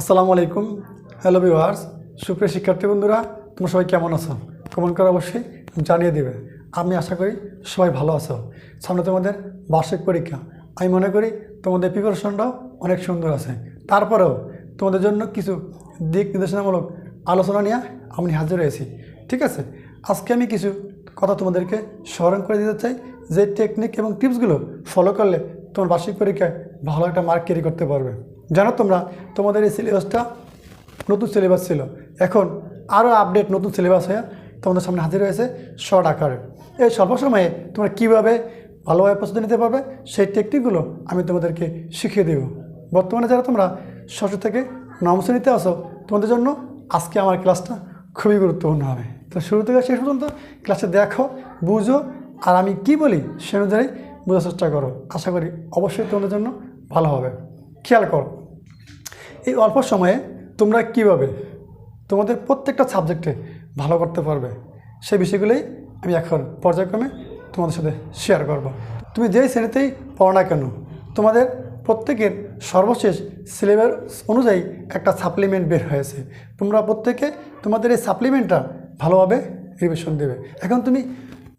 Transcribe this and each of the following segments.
আসসালামু আলাইকুম। Hello viewers সুপ্রিয় শিক্ষার্থী বন্ধুরা, তোমরা সবাই কেমন আছো? কমেন্ট করে অবশ্যই জানিয়ে দেবে। আমি আশা করি সবাই ভালো আছো। সামনে তোমাদের বার্ষিক পরীক্ষা। আমি মনে করি তোমাদের প্রিপারেশনটাও অনেক সুন্দর আছে। তারপরেও তোমাদের জন্য কিছু দিক নির্দেশনামূলক আলোচনা নিয়ে আমি হাজির হয়েছি। ঠিক আছে? আজকে আমি কিছু কথা তোমাদেরকে স্মরণ করে দিতে চাই। যে টেকনিক এবং টিপসগুলো ফলো করলে তোমার বার্ষিক পরীক্ষায় ভালো একটা মার্ক ক্যারি করতে পারবে। জানো তোমরা, তোমাদের এই সিলেবাসটা নতুন সিলেবাস ছিল। এখন আরও আপডেট নতুন সিলেবাস হয়ে তোমাদের সামনে হাজির হয়েছে শর্ট আকারে। এই স্বল্প সময়ে তোমরা কীভাবে ভালোভাবে প্রস্তুতি নিতে পারবে, সেই টেকনিকগুলো আমি তোমাদেরকে শিখিয়ে দেব। বর্তমানে যারা তোমরা ষষ্ঠ থেকে নবম শ্রেণীতে আসো তোমাদের জন্য আজকে আমার ক্লাসটা খুবই গুরুত্বপূর্ণ হবে। তো শুরু থেকে শেষ পর্যন্ত ক্লাসে দেখো, বুঝো, আর আমি কি বলি সে অনুযায়ী বোঝার চেষ্টা করো। আশা করি অবশ্যই তোমাদের জন্য ভালো হবে। খেয়াল করো। এই অল্প সময়ে তোমরা কীভাবে তোমাদের প্রত্যেকটা সাবজেক্টে ভালো করতে পারবে সেই বিষয়গুলোই আমি এখন পর্যায়ক্রমে তোমাদের সাথে শেয়ার করব। তুমি যেই শ্রেণীতেই পড়ো না কেন, তোমাদের প্রত্যেকের সর্বশেষ সিলেবাস অনুযায়ী একটা সাপ্লিমেন্ট বের হয়েছে তোমরা প্রত্যেকে তোমাদের এই সাপ্লিমেন্টটা ভালোভাবে রিভিশন দেবে এখন তুমি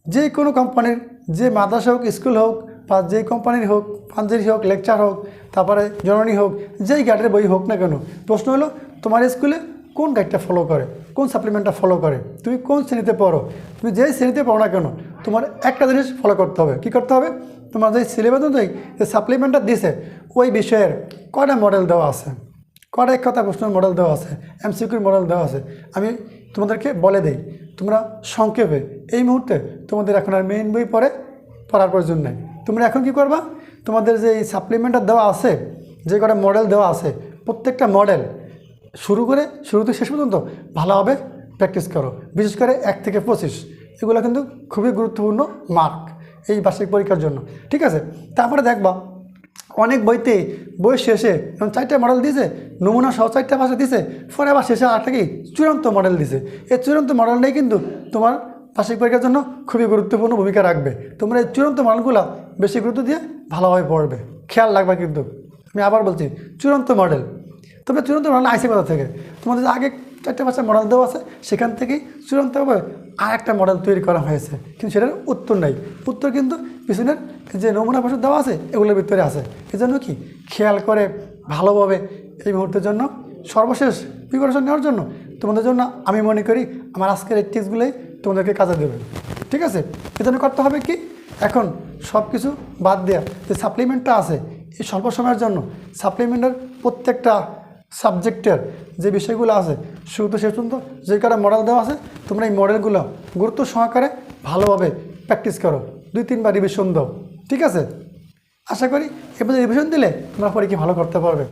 যে কোনো কোম্পানির যে মাদ্রাসা হোক স্কুল হোক বা যে কোম্পানির হোক পাঞ্জেরি হোক, লেকচার হোক, তারপরে জননী হোক, যেই গাইডের বই হোক না কেন, প্রশ্ন হলো, তোমার স্কুলে কোন গাইডটা ফলো করে? কোন সাপ্লিমেন্টটা ফলো করে? তুমি কোন শ্রেণীতে পড়ো? তুমি যেই শ্রেণীতে পড়ো না কেন, তোমার একটা জিনিস ফলো করতে হবে। কি করতে হবে? তোমার যে সিলেবাস অনুযায়ী যে সাপ্লিমেন্টটা দিছে, ওই বিষয়ের কয়টা মডেল দেওয়া আছে? কটা এক কথা প্রশ্নের মডেল দেওয়া আছে? এমসিকিউর মডেল দেওয়া আছে। আমি তোমাদেরকে বলে দিই, তোমরা সংক্ষেপে এই মুহূর্তে তোমাদের এখন আর মেইন বই পড়ে, পড়ার প্রয়োজন নেই। তোমরা এখন কি করবা? তোমাদের যে এই সাপ্লিমেন্টটা দেওয়া আছে, যে কটা মডেল দেওয়া আছে, প্রত্যেকটা মডেল শুরু করে শুরু থেকে শেষ পর্যন্ত ভালোভাবে প্র্যাকটিস করো। বিশেষ করে এক থেকে পঁচিশ, এগুলো কিন্তু খুবই গুরুত্বপূর্ণ মার্ক এই বার্ষিক পরীক্ষার জন্য। ঠিক আছে? তারপরে দেখবা, অনেক বইতে বই শেষে যেমন চারটে মডেল দিয়েছে, নমুনা সহ চারটে ভাষা দিছে পরে আবার শেষে আটটা কি চূড়ান্ত মডেল দিছে এই চূড়ান্ত মডেলটাই কিন্তু তোমার বার্ষিক পরীক্ষার জন্য খুবই গুরুত্বপূর্ণ ভূমিকা রাখবে। তোমরা এই চূড়ান্ত মডেলগুলো বেশি গুরুত্ব দিয়ে ভালোভাবে পড়বে। খেয়াল রাখবে কিন্তু। আমি আবার বলছি, চূড়ান্ত মডেল তোমরা চূড়ান্ত মডেল আইসি কোথা থেকে? তোমাদের আগে চারটে ভাষার মডেল দেওয়া আছে, সেখান থেকেই চূড়ান্তভাবে আর একটা মডেল তৈরি করা হয়েছে। কিন্তু সেটার উত্তর নাই। উত্তর কিন্তু পিছনের যে নমুনা ভাষা দেওয়া আছে, এগুলোর ভিতরে আছে। এজন্য কি? খেয়াল করে ভালোভাবে এই মুহূর্তের জন্য সর্বশেষ প্রিপারেশন নেওয়ার জন্য তোমাদের জন্য আমি মনে করি আমার আজকের এই টিপসগুলোই তোমাদেরকে কাজে দেবে। ঠিক আছে? এজন্য করতে হবে কি? এখন সব কিছু বাদ দেওয়া যে সাপ্লিমেন্টটা আছে, এই স্বল্প সময়ের জন্য সাপ্লিমেন্টের প্রত্যেকটা সাবজেক্টের যে বিষয়গুলো আছে, শুরুতে শেষ পর্যন্ত যে কটা মডেল দেওয়া আছে, তোমরা এই মডেলগুলো গুরুত্ব সহকারে ভালোভাবে প্র্যাকটিস করো। দুই, তিনবার রিভিশন দাও। ঠিক আছে? আশা করি এবার রিভিশন দিলে তোমরা পরীক্ষা ভালো করতে পারবে।